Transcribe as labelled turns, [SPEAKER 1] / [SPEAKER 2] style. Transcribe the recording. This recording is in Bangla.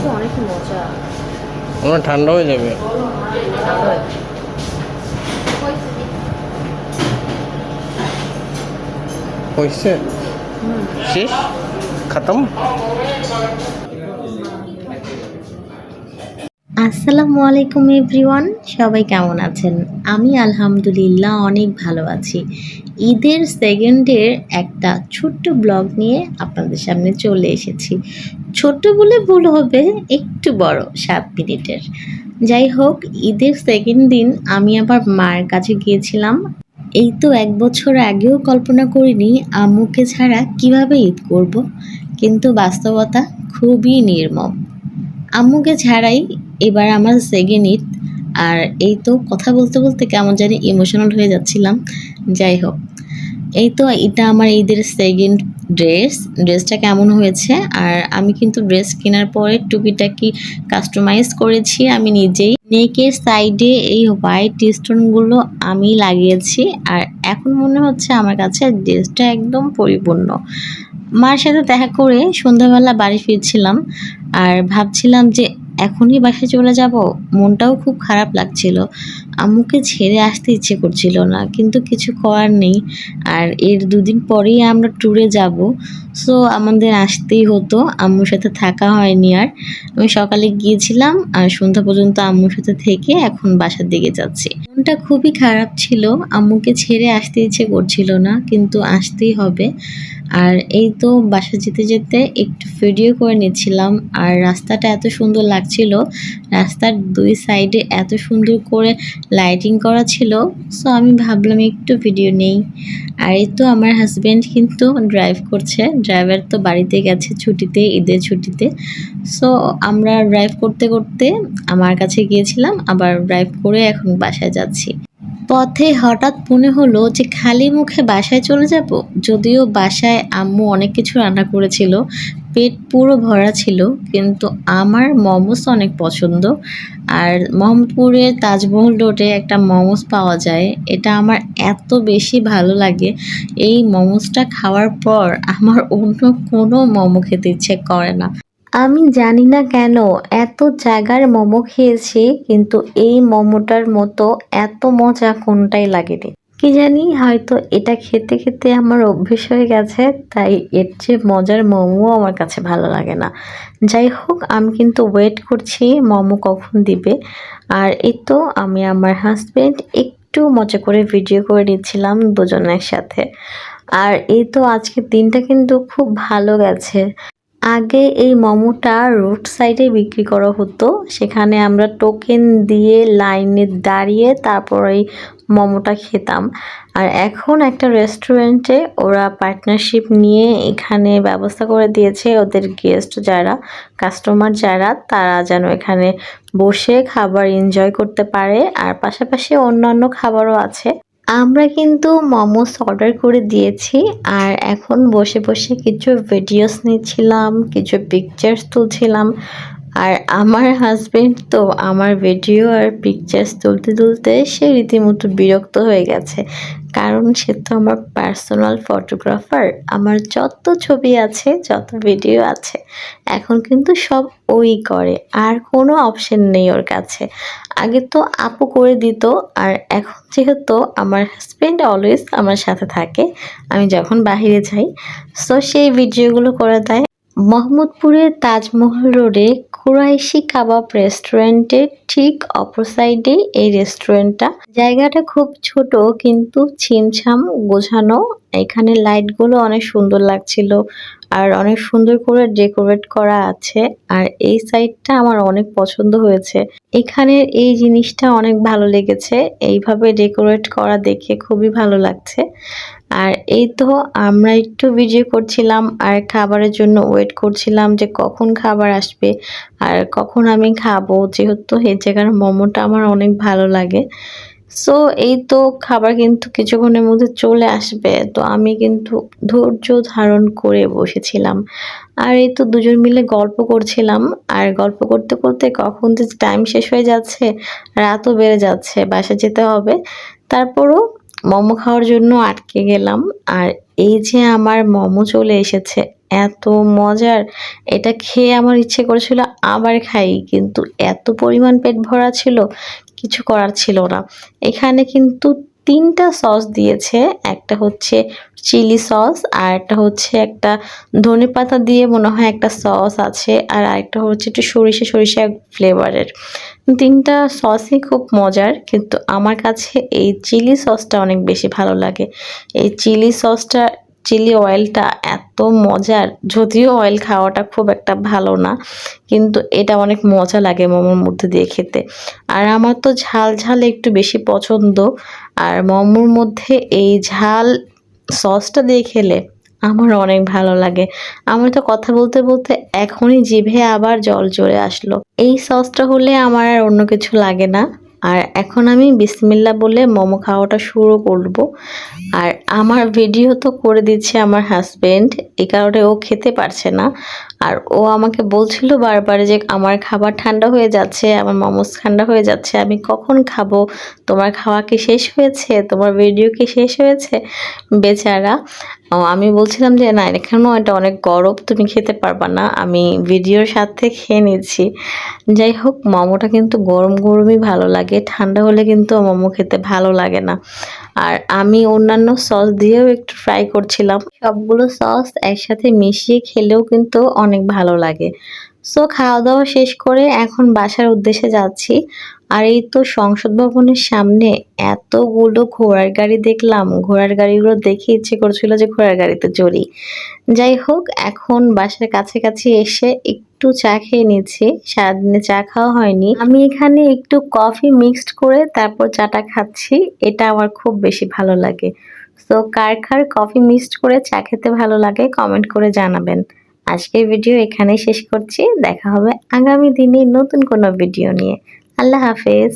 [SPEAKER 1] কিন্তু অনেক মজা।
[SPEAKER 2] আমার ঠান্ডা হয়ে যাবে।
[SPEAKER 1] হয়।
[SPEAKER 2] হয়েছে শেষ? খতম?
[SPEAKER 3] আসসালামু আলাইকুম এভরিওয়ান, সবাই কেমন আছেন? আমি আলহামদুলিল্লাহ অনেক ভালো আছি। ঈদের সেকেন্ডের একটা ছোট্ট ব্লগ নিয়ে আপনাদের সামনে চলে এসেছি। ছোট্ট বলে ভুল হবে, একটু বড়, সাত মিনিটের। যাই হোক, ঈদের সেকেন্ড দিন আমি আবার মার কাছে গিয়েছিলাম। এই তো এক বছর আগেও কল্পনা করিনি আম্মুকে ছাড়া কীভাবে ঈদ করব, কিন্তু বাস্তবতা খুবই নির্মম। আম্মুকে ছাড়াই এবার আমার সেকেন্ড ঈদ আর এই তো কথা বলতে বলতে কেমন জানি ইমোশনাল হয়ে যাচ্ছিলাম। যাই হোক, এই তো এটা আমার ঈদের সেকেন্ড ড্রেস ড্রেসটা কেমন হয়েছে? আর আমি কিন্তু ড্রেস কেনার পরে টুকিটাকি কাস্টমাইজ করেছি। আমি নিজেই নেকের সাইডে এই হোয়াইট স্টোনগুলো আমি লাগিয়েছি। আর এখন মনে হচ্ছে আমার কাছে ড্রেসটা একদম পরিপূর্ণ। মার সাথে দেখা করে সন্ধ্যাবেলা বাড়ি ফিরছিলাম। আর ভাবছিলাম যে এখনই বাসায় চলে যাব? মনটাও খুব খারাপ লাগছিল। আম্মুকে ছেড়ে আসতে ইচ্ছে করছিল না, কিন্তু কিছু করার নেই। আর এর দুদিন পরেই আমরা ট্যুরে যাব। সো আমাদের আসতেই হতো, আম্মুর সাথে থাকা হয়নি আর। আমি সকালে গিয়েছিলাম আর সন্ধ্যা পর্যন্ত আম্মুর সাথে থেকে এখন বাসার দিকে যাচ্ছি। মনটা খুবই খারাপ ছিল, আম্মুকে ছেড়ে আসতে ইচ্ছে করছিল না, কিন্তু আসতেই হবে। আর এই তো বাসা যেতে যেতে একটু ভিডিও করে নিচ্ছিলাম, আর রাস্তাটা এত সুন্দর লাগছিল, রাস্তার দুই সাইডে এত সুন্দর করে লাইটিং করা ছিল সো আমি ভাবলাম একটু ভিডিও নেই। আর এই তো আমার হাজব্যান্ড কিন্তু ড্রাইভ করছে ড্রাইভার তো বাড়িতে গেছে ছুটিতে, ঈদের ছুটিতে সো আমরা ড্রাইভ করতে করতে আমার কাছে গিয়েছিলাম, আবার ড্রাইভ করে এখন বাসায় যাচ্ছি। পথে হঠাৎ মনে হলো যে খালি মুখে বাসায় চলে যাব। যদিও বাসায় আম্মু অনেক কিছু রান্না করেছিল, পেট পুরো ভরা ছিল, কিন্তু আমার মোমোস অনেক পছন্দ। আর মোহাম্মদপুরের তাজমহল রোডে একটা মোমোস পাওয়া যায়, এটা আমার এত বেশি ভালো লাগে। এই মোমোসটা খাওয়ার পর আমার অন্য কোনো মোমো খেতে ইচ্ছে করে না। আমি জানি না কেন এত জায়গার মোমো খেয়েছি, কিন্তু এই মোমোটার মতো এত মজা কোনটাই লাগেনি। কি জানি, হয়তো এটা খেতে খেতে আমার অভ্যেস হয়ে গেছে, তাই এর চেয়ে মজার মোমো আমার কাছে ভালো লাগে না। যাই হোক, আমি কিন্তু ওয়েট করছি মোমো কখন দিবে। আর এই তো আমি আমার হাজবেন্ড একটু মজা করে ভিডিও করে নিচ্ছিলাম দুজনের সাথে। আর এই তো আজকের দিনটা কিন্তু খুব ভালো গেছে। আগে এই মোমোটা রোড সাইডে বিক্রি করা হতো। সেখানে আমরা টোকেন দিয়ে লাইনে দাঁড়িয়ে তারপর এই মোমোটা খেতাম। আর এখন একটা রেস্টুরেন্টে ওরা পার্টনারশিপ নিয়ে এখানে ব্যবস্থা করে দিয়েছে ওদের গেস্ট যারা কাস্টমার যারা, তারা যেন এখানে বসে খাবার এনজয় করতে পারে। আর পাশাপাশি অন্যান্য খাবারও আছে। আমরা কিন্তু মোমোস অর্ডার করে দিয়েছি আর এখন বসে বসে কিছু ভিডিওস নিচ্ছিলাম, কিছু পিকচার্স তুলছিলাম। আর আমার হাজবেন্ড তো আমার ভিডিও আর পিকচার্স তুলতে তুলতে সে রীতিমতো বিরক্ত হয়ে গেছে। কারণ সে তো আমার পার্সোনাল ফটোগ্রাফার আমার যত ছবি আছে, যত ভিডিও আছে, এখন কিন্তু সব ওই করে, আর কোনো অপশন নেই ওর কাছে। আগে তো আপু করে দিত, আর এখন যেহেতু আমার হাজব্যান্ড অলওয়েজ আমার সাথে থাকে, আমি যখন বাইরে যাই সো সেই ভিডিওগুলো করে দেয়। মোহাম্মদপুরের তাজমহল রোডে কুরাইশি কাবাব রেস্টুরেন্টের ঠিক অপোসাইডে এই রেস্টুরেন্টটা। জায়গাটা খুব ছোট, কিন্তু ছিমছাম, গোছানো এখানে লাইটগুলো অনেক সুন্দর লাগছিল আর অনেক সুন্দর করে ডেকোরেট করা আছে আর এই সাইডটা আমার অনেক পছন্দ হয়েছে। এখানের এই জিনিসটা অনেক ভালো লেগেছে, এইভাবে ডেকোরেট করা দেখে খুবই ভালো লাগছে। আর এই তো আমরা একটু ভিডিও করছিলাম আর খাবারের জন্য ওয়েট করছিলাম যে কখন খাবার আসবে আর কখন আমি খাব, যেহেতু এই জায়গার মোমোটা আমার অনেক ভালো লাগে। সো এই তো খাবার কিন্তু কিছুক্ষণের মধ্যে চলে আসবে। তো আমি কিন্তু ধৈর্য ধারণ করে বসেছিলাম। আর এই তো দুজন মিলে গল্প করছিলাম। আর গল্প করতে করতে কখন যে টাইম শেষ হয়ে যাচ্ছে, রাতও বেড়ে যাচ্ছে বাসা যেতে হবে। তারপরও মোমো খাওয়ার জন্য আটকে গেলাম। আর এই যে আমার মোমো চলে এসেছে, এত মজার! এটা খেয়ে আমার ইচ্ছে করেছিল আবার খাই, কিন্তু এত পরিমাণ পেট ভরা ছিল কিছু করার ছিল না। এখানে কিন্তু তিনটা সস দিয়েছে। একটা হচ্ছে চিলি সস আর একটা হচ্ছে একটা ধনে পাতা দিয়ে মনে হয় একটা সস আছে আর আরেকটা হচ্ছে একটু সরিষা সরিষা ফ্লেভারের তিনটা সসই খুব মজার কিন্তু আমার কাছে এই চিলি সসটা অনেক বেশি ভালো লাগে। এই চিলি সসটা চিলি অয়েলটা এত মজার। যদিও অয়েল খাওয়াটা খুব একটা ভালো না, কিন্তু এটা অনেক মজা লাগে মোমোর মধ্যে দিয়ে খেতে। আর আমার তো ঝাল ঝাল একটু বেশি পছন্দ। আর মোমোর মধ্যে এই ঝাল সসটা দিয়ে খেলে আমার অনেক ভালো লাগে। আমার তো কথা বলতে বলতে এখনই জিভে আবার জল চলে আসলো। এই সসটা হলে আমার আর অন্য কিছু লাগে না। আর এখন আমি বিসমিল্লা বলে মোমো খাওয়াটা শুরু করব। আর আমার ভিডিও তো করে দিচ্ছে আমার হাজব্যান্ড এই কারণে ও খেতে পারছে না। আর ও আমাকে বলছিল বারবার যে আমার খাবার ঠান্ডা হয়ে যাচ্ছে, আমার মোমোস ঠান্ডা হয়ে যাচ্ছে, আমি কখন খাব? তোমার খাওয়া কি শেষ হয়েছে? তোমার ভিডিও কি শেষ হয়েছে? বেচারা আমি বলছিলাম যে না, এখানেও এটা অনেক গরম, তুমি খেতে পারবা না, আমি ভিডিওর সাথে খেয়ে নিচ্ছি। যাই হোক, মোমোটা কিন্তু গরম গরমই ভালো লাগে, ঠান্ডা হলে কিন্তু মোমো খেতে ভালো লাগে না। আর আমি অন্যান্য সস দিয়েও একটু ফ্রাই করছিলাম। সবগুলো সস একসাথে মিশিয়ে খেলেও কিন্তু অনেক ভালো লাগে। সো খাওয়া দাওয়া শেষ করে এখন বাসার উদ্দেশ্যে যাচ্ছি। আর এই তো সংসদ ভবনের সামনে এতগুলো ঘোড়ার গাড়ি দেখলাম। ঘোড়ার গাড়িগুলো দেখে ইচ্ছে করছিল যে ঘোড়ার গাড়িতে চড়ি। যাই হোক, এখন বাসার কাছাকাছি এসে একটু চা খেয়ে নিচ্ছি। সারাদিনে চা খাওয়া হয়নি। আমি এখানে একটু কফি মিক্সড করে তারপর চাটা খাচ্ছি। এটা আমার খুব বেশি ভালো লাগে। তো কার কার কফি মিক্সড করে চা খেতে ভালো লাগে কমেন্ট করে জানাবেন। আজকের ভিডিও এখানেই শেষ করছি। দেখা হবে আগামী দিনে নতুন কোনো ভিডিও নিয়ে। আল্লাহ হাফেজ।